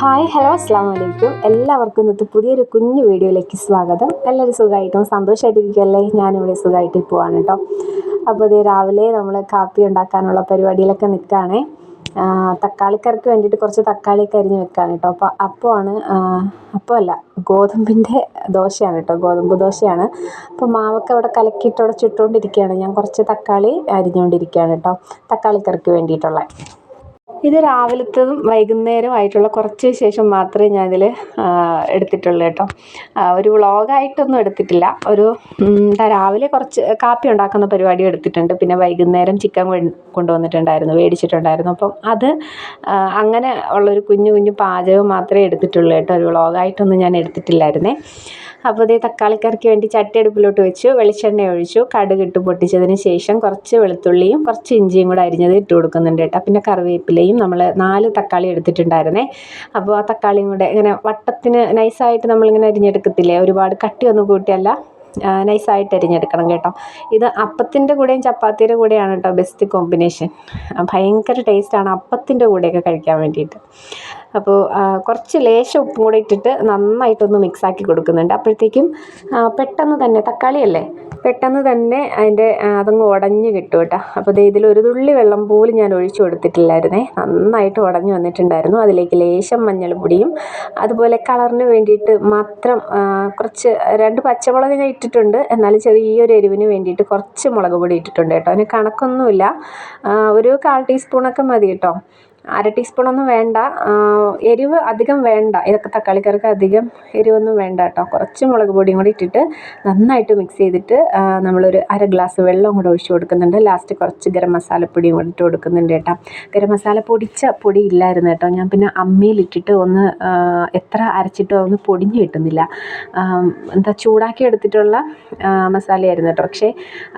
Hi hello അസ്സാം വലൈക്കും എല്ലാവർക്കും ഇന്നത്തെ പുതിയൊരു കുഞ്ഞു വീഡിയോയിലേക്ക് സ്വാഗതം. എല്ലാവരും സുഖമായിട്ടും? സന്തോഷമായിട്ടിരിക്കുകയല്ലേ ഞാനിവിടെ സുഖമായിട്ട് പോവാണ് കേട്ടോ. അപ്പോൾ ഇത് രാവിലെ നമ്മൾ കാപ്പി ഉണ്ടാക്കാനുള്ള പരിപാടിയിലൊക്കെ നിൽക്കുകയാണേ തക്കാളിക്കറിക്ക് വേണ്ടിയിട്ട് കുറച്ച് തക്കാളി അരിഞ്ഞ് വെക്കുകയാണ് കേട്ടോ. അപ്പോൾ അപ്പമാണ് അല്ല ഗോതമ്പിന്റെ ദോശയാണ് കേട്ടോ. ഗോതമ്പ് ദോശയാണ്. അപ്പോൾ മാവൊക്കെ അവിടെ കലക്കിയിട്ട് അവിടെ ചുട്ടുകൊണ്ടിരിക്കുകയാണ്. ഞാൻ കുറച്ച് തക്കാളി അരിഞ്ഞുകൊണ്ടിരിക്കുകയാണ് കേട്ടോ. തക്കാളിക്കറിക്ക് വേണ്ടിയിട്ടുള്ള. ഇത് രാവിലത്തതും വൈകുന്നേരമായിട്ടുള്ള കുറച്ച് ശേഷം മാത്രമേ ഞാൻ ഇതിൽ എടുത്തിട്ടുള്ളൂ കേട്ടോ. ഒരു വ്ളോഗായിട്ടൊന്നും എടുത്തിട്ടില്ല. ഒരു രാവിലെ കുറച്ച് കാപ്പി ഉണ്ടാക്കുന്ന പരിപാടി എടുത്തിട്ടുണ്ട്. പിന്നെ വൈകുന്നേരം ചിക്കൻ കൊണ്ടുവന്നിട്ടുണ്ടായിരുന്നു മേടിച്ചിട്ടുണ്ടായിരുന്നു അപ്പം അത് അങ്ങനെ ഉള്ളൊരു കുഞ്ഞു കുഞ്ഞു പാചകം മാത്രമേ എടുത്തിട്ടുള്ളൂ കേട്ടോ. ഒരു വ്ളോഗായിട്ടൊന്നും ഞാൻ എടുത്തിട്ടില്ലായിരുന്നേ. അപ്പോൾ ഇതേ തക്കാളിക്കറിക്ക് വേണ്ടി ചട്ടി അടുപ്പിലോട്ട് വെച്ചു വെളിച്ചെണ്ണ ഒഴിച്ചു കടുക് ഇട്ട് പൊട്ടിച്ചതിന് ശേഷം കുറച്ച് വെളുത്തുള്ളിയും കുറച്ച് ഇഞ്ചിയും കൂടെ അരിഞ്ഞത് ഇട്ട് കൊടുക്കുന്നുണ്ട് കേട്ടോ. പിന്നെ കറിവേപ്പിലയും നമ്മൾ നാല് തക്കാളി എടുത്തിട്ടുണ്ടായിരുന്നേ. അപ്പോൾ ആ തക്കാളിയും കൂടെ ഇങ്ങനെ വട്ടത്തിന് നൈസായിട്ട് നമ്മളിങ്ങനെ അരിഞ്ഞെടുക്കത്തില്ലേ? ഒരുപാട് കട്ടിയൊന്നും കൂട്ടിയല്ല. നൈസായിട്ട് അരിഞ്ഞെടുക്കണം കേട്ടോ. ഇത് അപ്പത്തിന്റെ കൂടെയും ചപ്പാത്തിയുടെ കൂടെയാണ് കേട്ടോ ബെസ്റ്റ് കോമ്പിനേഷൻ ഭയങ്കര ടേസ്റ്റാണ് അപ്പത്തിന്റെ കൂടെയൊക്കെ കഴിക്കാൻ വേണ്ടിയിട്ട്. അപ്പോൾ കുറച്ച് ലേശം ഉപ്പും കൂടെ ഇട്ടിട്ട് നന്നായിട്ടൊന്ന് മിക്സാക്കി കൊടുക്കുന്നുണ്ട്. അപ്പോഴത്തേക്കും പെട്ടെന്ന് തന്നെ തക്കാളിയല്ലേ? പെട്ടെന്ന് തന്നെ അതിന്റെ അതങ്ങ് ഉടഞ്ഞ് കിട്ടും കേട്ടോ. അപ്പോൾ ദേ ഇതിൽ ഒരു തുള്ളി വെള്ളം പോലും ഞാൻ ഒഴിച്ചു കൊടുത്തിട്ടില്ലായിരുന്നേ. നന്നായിട്ട് ഉടഞ്ഞു വന്നിട്ടുണ്ടായിരുന്നു. അതിലേക്ക് ലേശം മഞ്ഞൾപ്പൊടിയും അതുപോലെ കളറിന് വേണ്ടിയിട്ട് മാത്രം കുറച്ച് രണ്ട് പച്ചമുളക് ഞാൻ ഇട്ടിട്ടുണ്ട്. എന്നാലും ചെറിയൊരു എരിവിന് വേണ്ടിയിട്ട് കുറച്ച് മുളക് പൊടി ഇട്ടിട്ടുണ്ട് കേട്ടോ. അതിന് കണക്കൊന്നുമില്ല. ഒരു കാൽ ടീസ്പൂണൊക്കെ മതി കേട്ടോ. അര ടീസ്പൂണൊന്നും വേണ്ട. എരിവ് അധികം വേണ്ട. ഇതൊക്കെ തക്കാളി കറിക്ക് അധികം എരിവൊന്നും വേണ്ട കേട്ടോ. കുറച്ച് മുളക് പൊടിയും കൂടി ഇട്ടിട്ട് നന്നായിട്ട് മിക്സ് ചെയ്തിട്ട് നമ്മളൊരു അര ഗ്ലാസ് വെള്ളം കൂടെ ഒഴിച്ച് കൊടുക്കുന്നുണ്ട്. ലാസ്റ്റ് കുറച്ച് ഗരം മസാലപ്പൊടിയും കൂടി ഇട്ട് കൊടുക്കുന്നുണ്ട് കേട്ടോ. ഗരം മസാല പൊടിച്ച പൊടി ഇല്ലായിരുന്നു കേട്ടോ. ഞാൻ പിന്നെ അമ്മിയിലിട്ടിട്ട് ഒന്ന് എത്ര അരച്ചിട്ടോ ഒന്ന് പൊടിഞ്ഞ് കിട്ടുന്നില്ല. എന്താ ചൂടാക്കി എടുത്തിട്ടുള്ള മസാലയായിരുന്നു കേട്ടോ. പക്ഷേ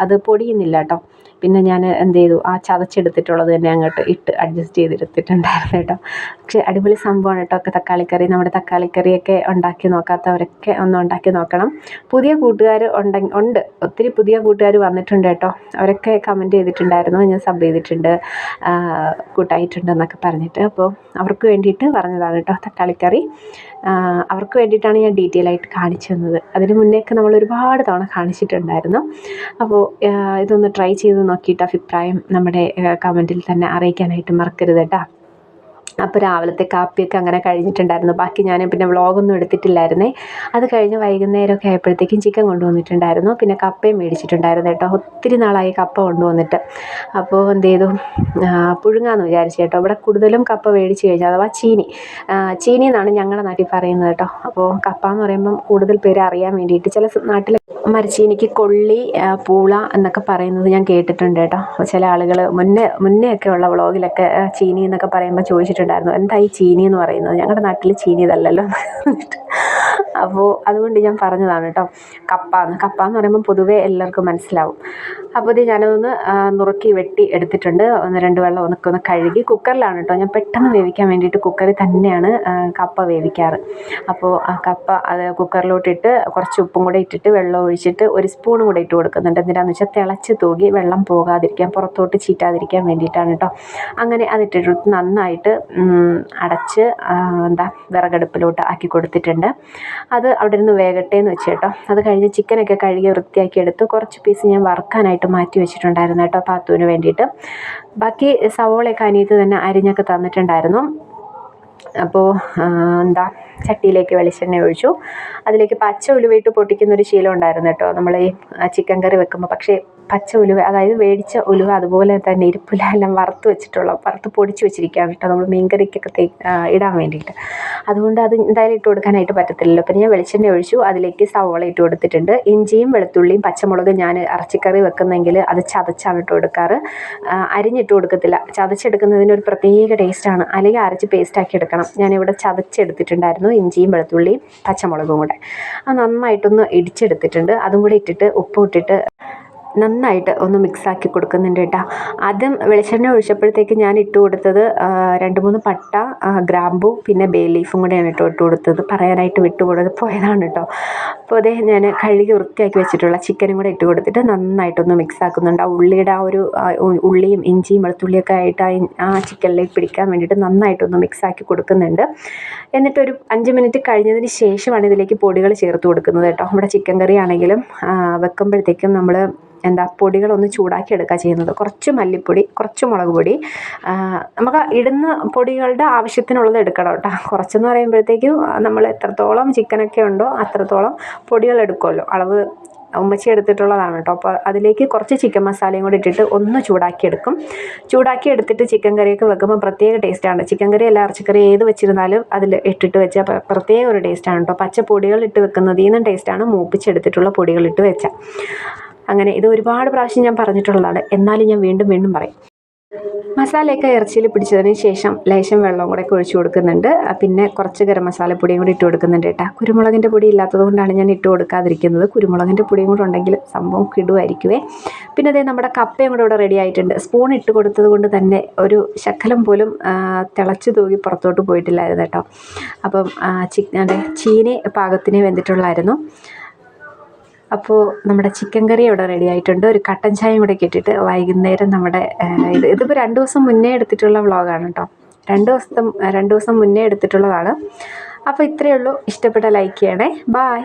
അത് പൊടിയുന്നില്ല കേട്ടോ. പിന്നെ ഞാൻ എന്ത് ചെയ്തു ആ ചതച്ചെടുത്തിട്ടുള്ളത് തന്നെ അങ്ങോട്ട് ഇട്ട് അഡ്ജസ്റ്റ് ചെയ്തെടുത്തിട്ടുണ്ടായിരുന്നു കേട്ടോ. പക്ഷേ അടിപൊളി സംഭവമാണ് കേട്ടോ. ഒക്കെ തക്കാളിക്കറി നമ്മുടെ തക്കാളിക്കറിയൊക്കെ ഉണ്ടാക്കി നോക്കാത്തവരൊക്കെ ഒന്ന് ഉണ്ടാക്കി നോക്കണം. പുതിയ കൂട്ടുകാർ ഉണ്ടെ ഒത്തിരി പുതിയ കൂട്ടുകാർ വന്നിട്ടുണ്ട് കേട്ടോ. അവരൊക്കെ കമന്റ് ചെയ്തിട്ടുണ്ടായിരുന്നു. ഞാൻ സബ് ചെയ്തിട്ടുണ്ട്. കൂട്ടായിട്ടുണ്ട് എന്നൊക്കെ പറഞ്ഞിട്ട്. അപ്പോൾ അവർക്ക് വേണ്ടിയിട്ട് പറഞ്ഞതാണ് കേട്ടോ തക്കാളിക്കറി. അവർക്ക് വേണ്ടിയിട്ടാണ് ഞാൻ ഡീറ്റെയിൽ ആയിട്ട് കാണിച്ചു തന്നത്. അതിന് മുന്നേക്ക് നമ്മൾ ഒരുപാട് തവണ കാണിച്ചിട്ടുണ്ടായിരുന്നു. അപ്പോൾ ഇതൊന്ന് ട്രൈ ചെയ്ത് നോക്കിയിട്ട് അഭിപ്രായം നമ്മുടെ കമന്റിൽ തന്നെ അറിയിക്കാനായിട്ട് മറക്കരുത് കേട്ടോ. അപ്പോൾ രാവിലത്തെ കാപ്പിയൊക്കെ അങ്ങനെ കഴിഞ്ഞിട്ടുണ്ടായിരുന്നു. ബാക്കി ഞാൻ പിന്നെ വ്ളോഗൊന്നും എടുത്തിട്ടില്ലായിരുന്നേ. അത് കഴിഞ്ഞ് വൈകുന്നേരമൊക്കെ ആയപ്പോഴത്തേക്കും ചിക്കൻ കൊണ്ടുവന്നിട്ടുണ്ടായിരുന്നു. പിന്നെ കപ്പയും മേടിച്ചിട്ടുണ്ടായിരുന്നു കേട്ടോ. ഒത്തിരി നാളായി കപ്പ കൊണ്ടുവന്നിട്ട്. അപ്പോൾ എന്ത് ചെയ്തു? പുഴുങ്ങാന്ന് വിചാരിച്ചു കേട്ടോ. ഇവിടെ കൂടുതലും കപ്പ മേടിച്ച് കഴിഞ്ഞാൽ അഥവാ ചീനി. ചീനി എന്നാണ് ഞങ്ങളുടെ നാട്ടിൽ പറയുന്നത് കേട്ടോ. അപ്പോൾ കപ്പ എന്ന് പറയുമ്പം കൂടുതൽ പേര് അറിയാൻ വേണ്ടിയിട്ട് ചില നാട്ടിൽ മരച്ചീനിക്ക് കൊള്ളി പൂള എന്നൊക്കെ പറയുന്നത് ഞാൻ കേട്ടിട്ടുണ്ട് കേട്ടോ. ചില ആളുകൾ മുന്നേ മുന്നേ ഒക്കെ ഉള്ള വ്ളോഗിലൊക്കെ ചീനി എന്നൊക്കെ പറയുമ്പോൾ ചോദിച്ചിട്ടുണ്ടായിരുന്നു എന്താ ഈ ചീനി എന്ന് പറയുന്നത്? ഞങ്ങളുടെ നാട്ടിൽ ചീനി ഇതല്ലല്ലോ. അപ്പോൾ അതുകൊണ്ട് ഞാൻ പറഞ്ഞതാണ് കേട്ടോ കപ്പ എന്ന്. കപ്പ എന്ന് പറയുമ്പോൾ പൊതുവേ എല്ലാവർക്കും മനസ്സിലാവും. അപ്പോൾ ഇത് ഞാനതൊന്ന് നുറുക്കി വെട്ടി എടുത്തിട്ടുണ്ട്. ഒന്ന് രണ്ട് വെള്ളം ഒന്നൊക്കെ ഒന്ന് കഴുകി കുക്കറിലാണ് കേട്ടോ. ഞാൻ പെട്ടെന്ന് വേവിക്കാൻ വേണ്ടിയിട്ട് കുക്കറിൽ തന്നെയാണ് കപ്പ വേവിക്കാറ്. അപ്പോൾ ആ കപ്പ അത് കുക്കറിലോട്ടിട്ട് കുറച്ച് ഉപ്പും കൂടെ ഇട്ടിട്ട് വെള്ളം ഒഴിച്ചിട്ട് ഒരു സ്പൂണും കൂടെ ഇട്ട് കൊടുക്കുന്നുണ്ട്. എന്തിനാന്ന് വെച്ചാൽ തിളച്ച് തൂകി വെള്ളം പോകാതിരിക്കാൻ പുറത്തോട്ട് ചീറ്റാതിരിക്കാൻ വേണ്ടിയിട്ടാണ് കേട്ടോ. അങ്ങനെ അതിട്ടിട്ട് നന്നായിട്ട് അടച്ച് എന്താ വിറകടുപ്പിലോട്ട് ആക്കി കൊടുത്തിട്ടുണ്ട്. അത് അവിടെ നിന്ന് വേകട്ടെ എന്ന് വെച്ച് കേട്ടോ. അത് കഴിഞ്ഞ് ചിക്കനൊക്കെ കഴുകി വൃത്തിയാക്കി എടുത്ത് കുറച്ച് പീസ് ഞാൻ വറുക്കാനായിട്ട് മാറ്റി വെച്ചിട്ടുണ്ടായിരുന്നു കേട്ടോ പാത്തുവിന് വേണ്ടിയിട്ട്. ബാക്കി സവോളയൊക്കെ അനിയത്ത് തന്നെ അരിഞ്ഞൊക്കെ തന്നിട്ടുണ്ടായിരുന്നു. അപ്പോൾ എന്താ ചട്ടിയിലേക്ക് വെളിച്ചെണ്ണ ഒഴിച്ചു. അതിലേക്ക് പച്ച ഉലുവയിട്ട് പൊട്ടിക്കുന്ന ഒരു ശീലം ഉണ്ടായിരുന്നു കേട്ടോ. നമ്മൾ ഈ ചിക്കൻ കറി വെക്കുമ്പോൾ പക്ഷേ പച്ച ഉലുവ അതായത് വേടിച്ച ഉലുവ അതുപോലെ തന്നെ ഇരിപ്പിലെല്ലാം വറുത്ത് വെച്ചിട്ടുള്ള വറുത്ത് പൊടിച്ച് വെച്ചിരിക്കുകയാണ് കേട്ടോ നമ്മൾ മീൻകറിക്കൊക്കെ ഇടാൻ വേണ്ടിയിട്ട്. അതുകൊണ്ട് അത് എന്തായാലും ഇട്ട് കൊടുക്കാനായിട്ട് പറ്റത്തില്ലല്ലോ. പിന്നെ ഞാൻ വെളിച്ചെണ്ണ ഒഴിച്ചു അതിലേക്ക് സവോള ഇട്ട് കൊടുത്തിട്ടുണ്ട്. ഇഞ്ചിയും വെളുത്തുള്ളിയും പച്ചമുളകും ഞാൻ ഇറച്ചിക്കറി വെക്കുന്നെങ്കിൽ അത് ചതച്ചാണ് ഇട്ട് കൊടുക്കാറ്. അരിഞ്ഞിട്ട് കൊടുക്കത്തില്ല. ചതച്ചെടുക്കുന്നതിന് ഒരു പ്രത്യേക ടേസ്റ്റാണ് അല്ലെങ്കിൽ അരച്ച് പേസ്റ്റാക്കി എടുക്കണം. ഞാനിവിടെ ചതച്ചെടുത്തിട്ടുണ്ടായിരുന്നു ഇഞ്ചിയും വെളുത്തുള്ളിയും പച്ചമുളകും കൂടെ. അത് നന്നായിട്ടൊന്ന് ഇടിച്ചെടുത്തിട്ടുണ്ട്. അതും കൂടെ ഇട്ടിട്ട് ഉപ്പും ഇട്ടിട്ട് നന്നായിട്ട് ഒന്ന് മിക്സാക്കി കൊടുക്കുന്നുണ്ട് കേട്ടോ. ആദ്യം വെളിച്ചെണ്ണ ഒഴിച്ചപ്പോഴത്തേക്ക് ഞാൻ ഇട്ട് കൊടുത്തത് രണ്ട് മൂന്ന് പട്ട ഗ്രാമ്പു പിന്നെ ബേ ലീഫും കൂടെയാണ് ഇട്ട് ഇട്ട് കൊടുത്തത്. പറയാനായിട്ട് വിട്ടു കൊടുത്ത് പോയതാണ് കേട്ടോ. അപ്പോൾ അതേ ഞാൻ കഴുകി വൃത്തിയാക്കി വെച്ചിട്ടുള്ള ചിക്കനും കൂടെ ഇട്ട് കൊടുത്തിട്ട് നന്നായിട്ടൊന്ന് മിക്സ് ആക്കുന്നുണ്ട് ആ ഉള്ളിയുടെ ആ ഒരു ഉള്ളിയും ഇഞ്ചിയും വെളുത്തുള്ളിയൊക്കെ ആയിട്ട് ആ ചിക്കനിലേക്ക് പിടിക്കാൻ വേണ്ടിയിട്ട് നന്നായിട്ടൊന്ന് മിക്സ് ആക്കി കൊടുക്കുന്നുണ്ട്. എന്നിട്ടൊരു അഞ്ച് മിനിറ്റ് കഴിഞ്ഞതിന് ശേഷമാണ് ഇതിലേക്ക് പൊടികൾ ചേർത്ത് കൊടുക്കുന്നത് കേട്ടോ. നമ്മുടെ ചിക്കൻ കറി ആണെങ്കിലും വെക്കുമ്പോഴത്തേക്കും നമ്മൾ എന്താ പൊടികളൊന്ന് ചൂടാക്കി എടുക്കുക ചെയ്യുന്നത്. കുറച്ച് മല്ലിപ്പൊടി കുറച്ച് മുളക് പൊടി. നമുക്ക് ഇടുന്ന പൊടികളുടെ ആവശ്യത്തിനുള്ളത് എടുക്കണം കേട്ടോ. കുറച്ചെന്ന് പറയുമ്പോഴത്തേക്കും നമ്മൾ എത്രത്തോളം ചിക്കനൊക്കെ ഉണ്ടോ അത്രത്തോളം പൊടികൾ എടുക്കുമല്ലോ. അളവ് ഉമ്മച്ചി എടുത്തിട്ടുള്ളതാണ് കേട്ടോ. അപ്പോൾ അതിലേക്ക് കുറച്ച് ചിക്കൻ മസാലയും കൂടി ഇട്ടിട്ട് ഒന്ന് ചൂടാക്കി എടുക്കും. ചൂടാക്കി എടുത്തിട്ട് ചിക്കൻ കറിയൊക്കെ വെക്കുമ്പോൾ പ്രത്യേക ടേസ്റ്റാണ് ചിക്കൻ കറി അല്ല ഇറച്ചിക്കറി ഏത് വെച്ചിരുന്നാലും അതിൽ ഇട്ടിട്ട് വെച്ചാൽ പ്രത്യേക ഒരു ടേസ്റ്റാണ് കേട്ടോ. പച്ച പൊടികൾ ഇട്ട് വെക്കുന്നതിൽ നിന്നും ടേസ്റ്റാണ് മൂപ്പിച്ചെടുത്തിട്ടുള്ള പൊടികൾ ഇട്ട് വെച്ചാൽ. അങ്ങനെ ഇത് ഒരുപാട് പ്രാവശ്യം ഞാൻ പറഞ്ഞിട്ടുള്ളതാണ്. എന്നാലും ഞാൻ വീണ്ടും വീണ്ടും പറയും. മസാലയൊക്കെ ഇറച്ചിയിൽ പിടിച്ചതിന് ശേഷം ലേശം വെള്ളവും കൂടെ ഒക്കെ ഒഴിച്ചു കൊടുക്കുന്നുണ്ട്. പിന്നെ കുറച്ച് ഗരം മസാലപ്പൊടിയും കൂടി ഇട്ട് കൊടുക്കുന്നുണ്ട് കേട്ടോ. കുരുമുളകിന്റെ പൊടി ഇല്ലാത്തത് കൊണ്ടാണ് ഞാൻ ഇട്ട് കൊടുക്കാതിരിക്കുന്നത്. കുരുമുളകിന്റെ പൊടിയും കൂടെ ഉണ്ടെങ്കിൽ സംഭവം കിടുമായിരിക്കുമേ പിന്നെ അതേ നമ്മുടെ കപ്പയും കൂടെ ഇവിടെ റെഡി ആയിട്ടുണ്ട്. സ്പൂൺ ഇട്ട് കൊടുത്തത് കൊണ്ട് തന്നെ ഒരു ശക്കലം പോലും തിളച്ച് തൂകി പുറത്തോട്ട് പോയിട്ടില്ലായിരുന്നു കേട്ടോ. അപ്പം ചിക്കന്റെ ചീനി പാകത്തിന് വെന്തിട്ടുള്ളായിരുന്നു. അപ്പോൾ നമ്മുടെ ചിക്കൻ കറി ഇവിടെ റെഡി ആയിട്ടുണ്ട്. ഒരു കട്ടൻ ചായയും കൂടെ കിട്ടിയിട്ട് വൈകുന്നേരം നമ്മുടെ ഇത് ഇതിപ്പോൾ രണ്ട് ദിവസം മുന്നേ എടുത്തിട്ടുള്ള വ്ളോഗാണ് കേട്ടോ രണ്ട് ദിവസത്തെ രണ്ട് ദിവസം മുന്നേ എടുത്തിട്ടുള്ളതാണ്. അപ്പോൾ ഇത്രയേ ഉള്ളൂ. ഇഷ്ടപ്പെട്ട ലൈക്ക് ചെയ്യണേ. ബായ്